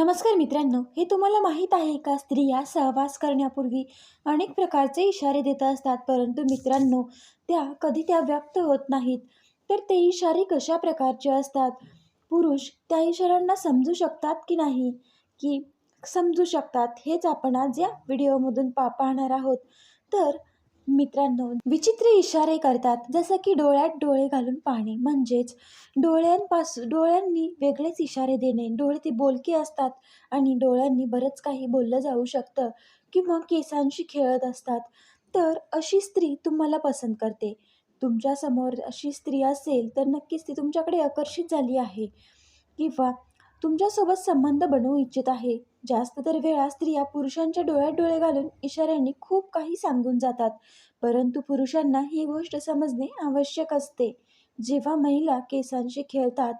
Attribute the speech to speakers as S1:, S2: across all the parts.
S1: नमस्कार मित्रांनो हे तुम्हाला माहीत आहे का? स्त्रिया सहवास करण्यापूर्वी अनेक प्रकारचे इशारे देत असतात परंतु मित्रांनो त्या कधी त्या व्यक्त होत नाहीत. तर ते इशारे कशा प्रकारचे असतात? पुरुष त्या इशाऱ्यांना समजू शकतात की नाही? की समजू शकतात हेच आपण आज या व्हिडिओमधून पा पाहणार आहोत. तर मित्रांनो विचित्र इशारे करतात जसं की डोळ्यात डोळे घालून पाहणे. म्हणजेच डोळ्यांपासून डोळ्यांनी वेगळेच इशारे देणे. डोळे ते बोलके असतात आणि डोळ्यांनी बरंच काही बोललं जाऊ शकतं किंवा केसांशी खेळत असतात. तर अशी स्त्री तुम्हाला पसंत करते. तुमच्यासमोर अशी स्त्री असेल तर नक्कीच ती तुमच्याकडे आकर्षित झाली आहे किंवा तुमच्यासोबत संबंध बनवू इच्छित आहे. जास्त तर वेळा स्त्रिया पुरुषांच्या डोळ्यात डोळे घालून इशाऱ्यांनी खूप काही सांगून जातात. परंतु पुरुषांना ही गोष्ट समजणे आवश्यक असते. जेव्हा महिला केसांशी खेळतात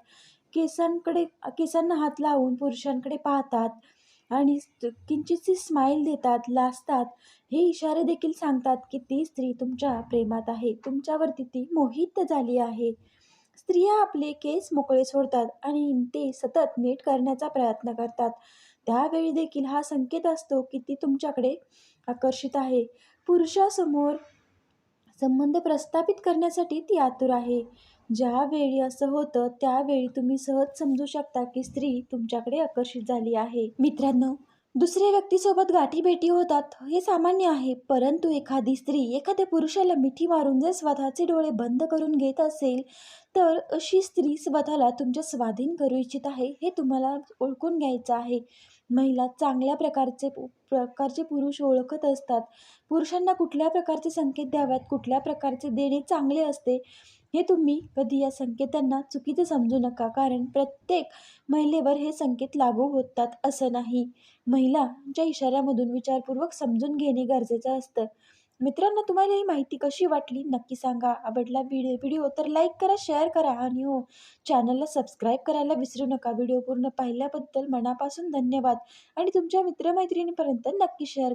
S1: केसांकडे केसांना हात लावून पुरुषांकडे पाहतात आणि किंचितशी स्माईल देतात लाजतात हे इशारे देखील सांगतात की ती स्त्री तुमच्या प्रेमात आहे तुमच्यावरती ती मोहित झाली आहे. स्त्रिया आपले केस मोकळे सोडतात आणि ते सतत नीट करण्याचा प्रयत्न करतात. त्यावेळी देखील हा संकेत असतो की ती तुमच्याकडे आकर्षित आहे. पुरुषासमोर संबंध प्रस्थापित करण्यासाठी ती आतुर आहे. ज्यावेळी असं होतं त्यावेळी तुम्ही सहज समजू शकता की स्त्री तुमच्याकडे आकर्षित झाली आहे. मित्रांनो दुसऱ्या व्यक्तीसोबत गाठीभेटी होतात हे सामान्य आहे. परंतु एखादी स्त्री एखाद्या पुरुषाला मिठी मारून जर स्वतःचे डोळे बंद करून घेत असेल तर अशी स्त्री स्वतःला तुमच्या स्वाधीन करू इच्छित आहे हे तुम्हाला ओळखून घ्यायचं आहे. महिला चांगल्या प्रकारचे प्रकारचे पुरुष ओळखत असतात. पुरुषांना कुठल्या प्रकारचे संकेत द्याव्यात कुठल्या प्रकारचे देणे चांगले असते? हे तुम्ही कधी या संकेतांना चुकीचं समजू नका. कारण प्रत्येक महिलेवर हे संकेत लागू होतात असं नाही. महिलांच्या इशाऱ्यामधून विचारपूर्वक समजून घेणे गरजेचं असतं. मित्रांनो तुम्हाला ही माहिती कशी वाटली? नक्की सांगा. आवडला व्हिडिओ व्हिडिओ तर लाईक करा शेअर करा आणि हो चॅनलला सबस्क्राईब करायला विसरू नका. व्हिडिओ पूर्ण पाहिल्याबद्दल मनापासून धन्यवाद. आणि तुमच्या मित्रमैत्रिणीपर्यंत नक्की शेअर